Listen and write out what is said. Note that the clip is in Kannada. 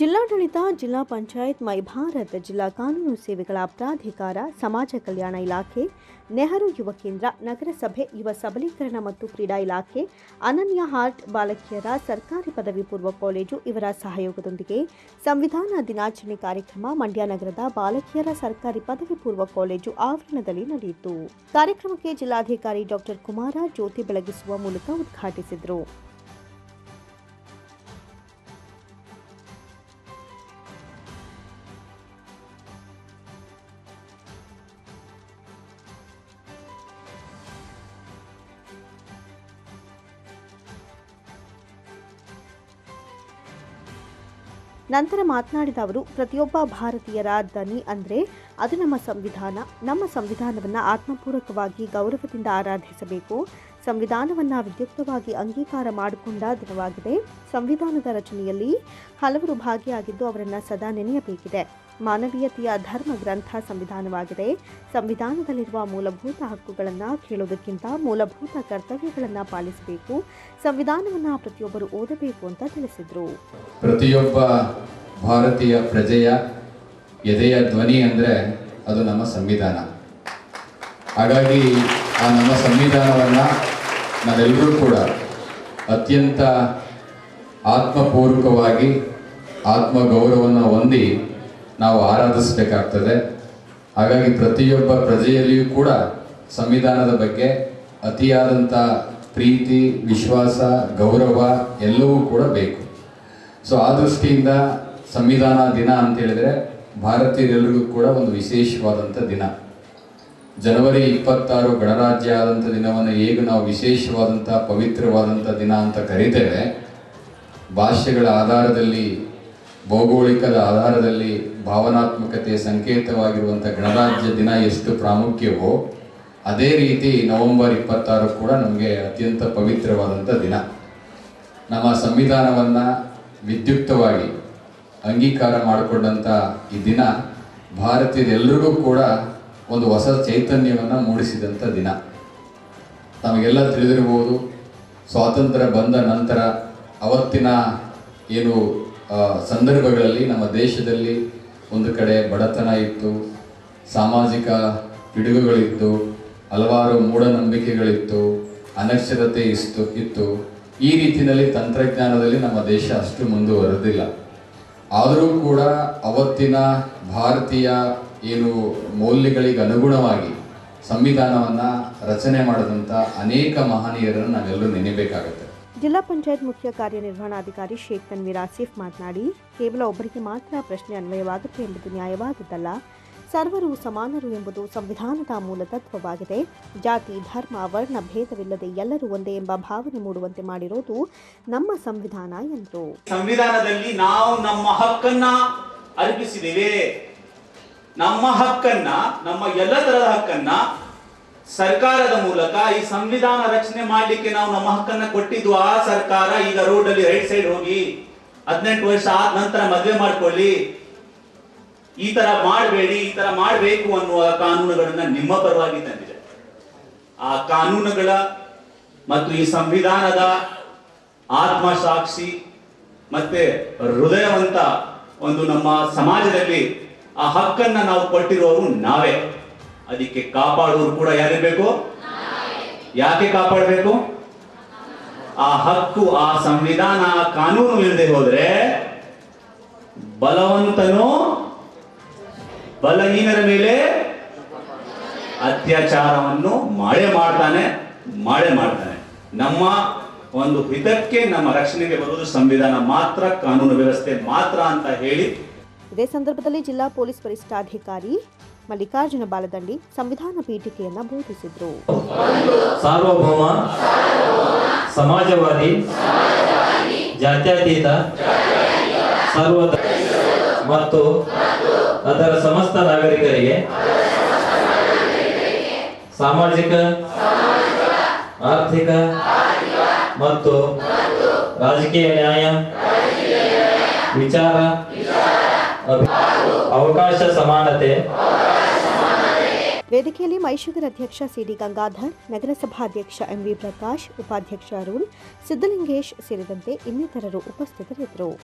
ಜಿಲ್ಲಾಡಳಿತ, ಜಿಲ್ಲಾ ಪಂಚಾಯತ್, ಮೈ ಭಾರತ್, ಜಿಲ್ಲಾ ಕಾನೂನು ಸೇವೆಗಳ ಪ್ರಾಧಿಕಾರ, ಸಮಾಜ ಕಲ್ಯಾಣ ಇಲಾಖೆ, ನೆಹರು ಯುವ ಕೇಂದ್ರ, ನಗರಸಭೆ ಯುವ ಸಬಲೀಕರಣ ಮತ್ತು ಕ್ರೀಡಾ ಇಲಾಖೆ, ಅನನ್ಯ ಹಾರ್ಟ್ ಬಾಲಕಿಯರ ಸರ್ಕಾರಿ ಪದವಿ ಪೂರ್ವ ಕಾಲೇಜು ಇವರ ಸಹಯೋಗದೊಂದಿಗೆ ಸಂವಿಧಾನ ದಿನಾಚರಣೆ ಕಾರ್ಯಕ್ರಮ ಮಂಡ್ಯ ನಗರದ ಬಾಲಕಿಯರ ಸರ್ಕಾರಿ ಪದವಿ ಪೂರ್ವ ಕಾಲೇಜು ಆವರಣದಲ್ಲಿ ನಡೆಯಿತು. ಕಾರ್ಯಕ್ರಮಕ್ಕೆ ಜಿಲ್ಲಾಧಿಕಾರಿ ಡಾಕ್ಟರ್ ಕುಮಾರ ಜ್ಯೋತಿ ಬೆಳಗಿಸುವ ಮೂಲಕ ಉದ್ಘಾಟಿಸಿದರು. ನಂತರ ಮಾತನಾಡಿದ ಅವರು, ಪ್ರತಿಯೊಬ್ಬ ಭಾರತೀಯರ ದನಿ ಅಂದರೆ ಅದು ನಮ್ಮ ಸಂವಿಧಾನ. ನಮ್ಮ ಸಂವಿಧಾನವನ್ನು ಆತ್ಮಪೂರ್ವಕವಾಗಿ ಗೌರವದಿಂದ ಆರಾಧಿಸಬೇಕು. ಸಂವಿಧಾನವನ್ನು ವಿದ್ಯುಕ್ತವಾಗಿ ಅಂಗೀಕಾರ ಮಾಡಿಕೊಂಡ ದಿನವಾಗಿದೆ. ಸಂವಿಧಾನದ ರಚನೆಯಲ್ಲಿ ಹಲವರು ಭಾಗಿಯಾಗಿದ್ದು ಅವರನ್ನು ಸದಾ ನೆನೆಯಬೇಕಿದೆ. ಮಾನವೀಯತೆಯ ಧರ್ಮ ಗ್ರಂಥ ಸಂವಿಧಾನವಾಗಿದೆ. ಸಂವಿಧಾನದಲ್ಲಿರುವ ಮೂಲಭೂತ ಹಕ್ಕುಗಳನ್ನು ಕೇಳೋದಕ್ಕಿಂತ ಮೂಲಭೂತ ಕರ್ತವ್ಯಗಳನ್ನು ಪಾಲಿಸಬೇಕು. ಸಂವಿಧಾನವನ್ನು ಪ್ರತಿಯೊಬ್ಬರು ಓದಬೇಕು ಅಂತ ತಿಳಿಸಿದರು. ಪ್ರತಿಯೊಬ್ಬ ಭಾರತೀಯ ಪ್ರಜೆಯ ಎದೆಯ ಧ್ವನಿ ಅಂದರೆ ಅದು ನಮ್ಮ ಸಂವಿಧಾನ. ಹಾಗಾಗಿ ಆ ನಮ್ಮ ಸಂವಿಧಾನವನ್ನು ನಾವೆಲ್ಲರೂ ಕೂಡ ಅತ್ಯಂತ ಆತ್ಮಪೂರ್ವಕವಾಗಿ ಆತ್ಮಗೌರವವನ್ನು ಹೊಂದಿ ನಾವು ಆರಾಧಿಸಬೇಕಾಗ್ತದೆ. ಹಾಗಾಗಿ ಪ್ರತಿಯೊಬ್ಬ ಪ್ರಜೆಯಲ್ಲಿಯೂ ಕೂಡ ಸಂವಿಧಾನದ ಬಗ್ಗೆ ಅತಿಯಾದಂಥ ಪ್ರೀತಿ, ವಿಶ್ವಾಸ, ಗೌರವ ಎಲ್ಲವೂ ಕೂಡ ಬೇಕು. ಸೊ, ಆ ದೃಷ್ಟಿಯಿಂದ ಸಂವಿಧಾನ ದಿನ ಅಂತ ಹೇಳಿದ್ರೆ ಭಾರತೀಯರೆಲ್ಲರಿಗೂ ಕೂಡ ಒಂದು ವಿಶೇಷವಾದಂಥ ದಿನ. ಜನವರಿ ಇಪ್ಪತ್ತಾರು ಗಣರಾಜ್ಯ ಆದಂಥ ದಿನವನ್ನು ಹೇಗೆ ನಾವು ವಿಶೇಷವಾದಂಥ ಪವಿತ್ರವಾದಂಥ ದಿನ ಅಂತ ಕರೀತೇವೆ ಭಾಷೆಗಳ ಆಧಾರದಲ್ಲಿ ಭೌಗೋಳಿಕದ ಆಧಾರದಲ್ಲಿ ಭಾವನಾತ್ಮಕತೆಯ ಸಂಕೇತವಾಗಿರುವಂಥ ಗಣರಾಜ್ಯ ದಿನ ಎಷ್ಟು ಪ್ರಾಮುಖ್ಯವೋ, ಅದೇ ರೀತಿ ನವೆಂಬರ್ ಇಪ್ಪತ್ತಾರು ಕೂಡ ನಮಗೆ ಅತ್ಯಂತ ಪವಿತ್ರವಾದಂಥ ದಿನ. ನಮ್ಮ ಸಂವಿಧಾನವನ್ನು ವಿದ್ಯುಕ್ತವಾಗಿ ಅಂಗೀಕಾರ ಮಾಡಿಕೊಂಡಂಥ ಈ ದಿನ ಭಾರತೀಯರೆಲ್ಲರಿಗೂ ಕೂಡ ಒಂದು ಹೊಸ ಚೈತನ್ಯವನ್ನು ಮೂಡಿಸಿದಂಥ ದಿನ. ನಮಗೆಲ್ಲ ತಿಳಿದಿರ್ಬೋದು ಸ್ವಾತಂತ್ರ್ಯ ಬಂದ ನಂತರ ಅವತ್ತಿನ ಏನು ಸಂದರ್ಭಗಳಲ್ಲಿ ನಮ್ಮ ದೇಶದಲ್ಲಿ ಒಂದು ಕಡೆ ಬಡತನ ಇತ್ತು, ಸಾಮಾಜಿಕ ಪಿಡುಗುಗಳಿತ್ತು, ಹಲವಾರು ಮೂಢನಂಬಿಕೆಗಳಿತ್ತು, ಅನಕ್ಷರತೆ ಇತ್ತು ಇತ್ತು. ಈ ರೀತಿಯಲ್ಲಿ ತಂತ್ರಜ್ಞಾನದಲ್ಲಿ ನಮ್ಮ ದೇಶ ಅಷ್ಟು ಮುಂದುವರೆದಿಲ್ಲ. ಆದರೂ ಕೂಡ ಅವತ್ತಿನ ಭಾರತೀಯ ಏನು ಮೌಲ್ಯಗಳಿಗೆ ಅನುಗುಣವಾಗಿ ಸಂವಿಧಾನವನ್ನು ರಚನೆ ಮಾಡಿದಂಥ ಅನೇಕ ಮಹನೀಯರನ್ನು ನಾವೆಲ್ಲರೂ ನೆನೆಬೇಕಾಗತ್ತೆ. ಜಿಲ್ಲಾ ಪಂಚಾಯತ್ ಮುಖ್ಯ ಕಾರ್ಯನಿರ್ವಹಣಾಧಿಕಾರಿ ಶೇಖ್ ತನ್ವೀರ್ ಆಸಿಫ್ ಮಾತನಾಡಿ, ಕೇವಲ ಒಬ್ಬರಿಗೆ ಮಾತ್ರ ಪ್ರಶ್ನೆ ಅನ್ವಯವಾಗುತ್ತೆ ಎಂಬುದು ನ್ಯಾಯವಾದದ್ದಲ್ಲ. ಸರ್ವರು ಸಮಾನರು ಎಂಬುದು ಸಂವಿಧಾನದ ಮೂಲ ತತ್ವವಾಗಿದೆ. ಜಾತಿ, ಧರ್ಮ, ವರ್ಣ ಭೇದವಿಲ್ಲದೆ ಎಲ್ಲರೂ ಒಂದೇ ಎಂಬ ಭಾವನೆ ಮೂಡುವಂತೆ ಮಾಡಿರೋದು ನಮ್ಮ ಸಂವಿಧಾನ ಎಂದರು ಸಂವಿಧಾನದಲ್ಲಿ ನಾವು ನಮ್ಮ ಹಕ್ಕನ್ನ ಅರ್ಪಿಸಿದ್ದೇವೆ. ನಮ್ಮ ಹಕ್ಕನ್ನ, ನಮ್ಮ ಎಲ್ಲ ತರದ ಹಕ್ಕನ್ನ ಸರ್ಕಾರದ ಮೂಲಕ ಈ ಸಂವಿಧಾನ ರಚನೆ ಮಾಡಲಿಕ್ಕೆ ನಾವು ನಮ್ಮ ಹಕ್ಕನ್ನ ಕೊಟ್ಟಿದ್ದು ಆ ಸರ್ಕಾರ ಈಗ ರೋಡ್ ಅಲ್ಲಿ ರೈಟ್ ಸೈಡ್ ಹೋಗಿ ಹದಿನೆಂಟು ವರ್ಷ ಆದ ನಂತರ ಮದುವೆ ಮಾಡ್ಕೊಳ್ಳಿ. ಈ ತರ ಮಾಡಬೇಡಿ, ಈ ತರ ಮಾಡಬೇಕು ಅನ್ನುವ ಕಾನೂನುಗಳನ್ನ ನಿಮ್ಮ ಪರವಾಗಿ ತಂದಿದೆ. ಆ ಕಾನೂನುಗಳ ಮತ್ತು ಈ ಸಂವಿಧಾನದ ಆತ್ಮ ಸಾಕ್ಷಿ ಮತ್ತೆ ಹೃದಯವಂತ ಒಂದು ನಮ್ಮ ಸಮಾಜದಲ್ಲಿ ಆ ಹಕ್ಕನ್ನ ನಾವು ಕೊಟ್ಟಿರೋರು ನಾವೇ. ಅದಕ್ಕೆ ಕಾಪಾಡೋರು ಕೂಡ ಯಾರಿರ್ಬೇಕು? ಯಾಕೆ ಕಾಪಾಡಬೇಕು? ಆ ಹಕ್ಕು, ಆ ಸಂವಿಧಾನ, ಆ ಕಾನೂನು ಇಲ್ಲದೆ ಹೋದ್ರೆ ಬಲವಂತನು ಬಲಹೀನರ ಮೇಲೆ ಅತ್ಯಾಚಾರವನ್ನು ಮಾಡೇ ಮಾಡ್ತಾನೆ ಮಾಡೇ ಮಾಡ್ತಾನೆ. ನಮ್ಮ ಒಂದು ಹಿತಕ್ಕೆ ನಮ್ಮ ರಕ್ಷಣೆಗೆ ಬರುವುದು ಸಂವಿಧಾನ ಮಾತ್ರ, ಕಾನೂನು ವ್ಯವಸ್ಥೆ ಮಾತ್ರ ಅಂತ ಹೇಳಿ. ಇದೇ ಸಂದರ್ಭದಲ್ಲಿ ಜಿಲ್ಲಾ ಪೊಲೀಸ್ ವರಿಷ್ಠಾಧಿಕಾರಿ ಮಲ್ಲಿಕಾರ್ಜುನ ಬಾಲದಲ್ಲಿ ಸಂವಿಧಾನ ಪೀಠಿಕೆಯನ್ನ ಬೋಧಿಸಿದರು. ಸಾರ್ವಭೌಮ, ಸಮಾಜವಾದಿ, ಜಾತ್ಯತೀತ ಸರ್ವ ಮತ್ತು ಅದರ ಸಮಸ್ತ ನಾಗರಿಕರಿಗೆ ಸಾಮಾಜಿಕ, ಆರ್ಥಿಕ ಮತ್ತು ರಾಜಕೀಯ ನ್ಯಾಯ, ವಿಚಾರ ಅವಕಾಶ, ಸಮಾನತೆ ವೇದಿಕೆಯಲ್ಲಿ ಮೈಶುಗರ್ ಅಧ್ಯಕ್ಷ ಸಿಡಿ ಗಂಗಾಧರ್ ನಗರಸಭಾಧ್ಯಕ್ಷ ಎಂವಿ ಪ್ರಕಾಶ್ ಉಪಾಧ್ಯಕ್ಷ ಅರುಣ್ ಸಿದ್ದಲಿಂಗೇಶ್ ಸೇರಿದಂತೆ ಇನ್ನಿತರರು ಉಪಸ್ಥಿತರಿದ್ದರು.